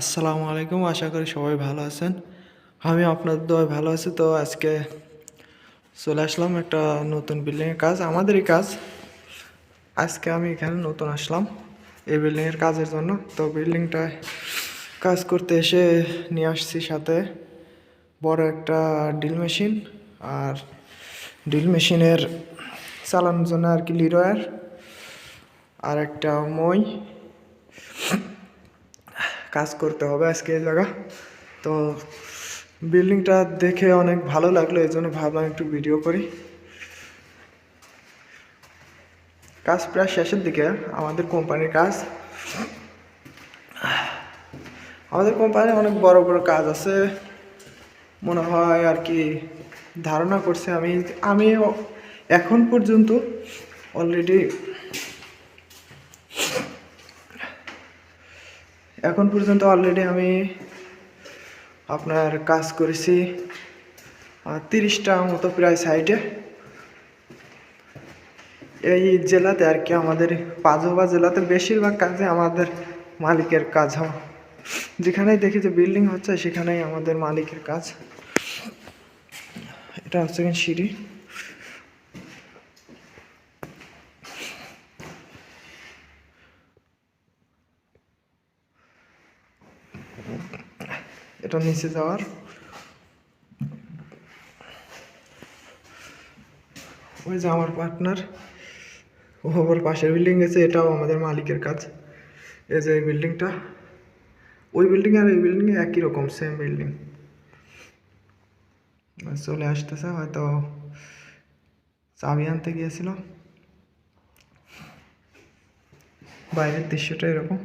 আসসালামু আলাইকুম, আশা করি সবাই ভালো আছেন। আমি আপনার দয় ভালো আছি। তো আজকে চলে আসলাম একটা নতুন বিল্ডিংয়ের কাজ, আমাদেরই কাজ। আজকে আমি এখানে নতুন আসলাম এই বিল্ডিংয়ের কাজের জন্য। তো বিল্ডিংটায় কাজ করতে এসে নিয়ে আসছি সাথে বড় একটা ড্রিল মেশিন আর ড্রিল মেশিনের চালানোর জন্য আর কি লিরোয়ার আর একটা মই। কাজ করতে হবে আজকে এই জায়গা। তো বিল্ডিংটা দেখে অনেক ভালো লাগল, এই জন্য ভাবলাম একটু ভিডিও করি। কাজ প্রায় শেষের দিকে, আমাদের কোম্পানির কাজ। আমাদের কোম্পানি অনেক বড় বড় কাজ আছে। মনে হয় আর কি ধারণা করছে আমি। আমি এখন পর্যন্ত অলরেডি এখন পর্যন্ত অলরেডি আমি আপনার কাজ করেছি তিরিশটা মতো প্রায় সাইডে এই জেলাতে আর কি আমাদের পাঁচবা জেলাতে বেশিরভাগ কাজে আমাদের মালিকের কাজ হয়। যেখানেই দেখি যে বিল্ডিং হচ্ছে, সেখানেই আমাদের মালিকের কাজ। এটা হচ্ছে সিঁড়ি। এটা নিচে যাওয়ার। ওই যে আমার পার্টনার ও আবার পাশের বিল্ডিং গেছে, এটাও আমাদের মালিকের কাজ। এই যে এই বিল্ডিংটা ওই বিল্ডিং আর এই বিল্ডিং একই রকম সেম বিল্ডিং চলে আসতেছে, হয়তো চাবি আনতে গিয়েছিল। বাইরের দৃশ্যটা এরকম।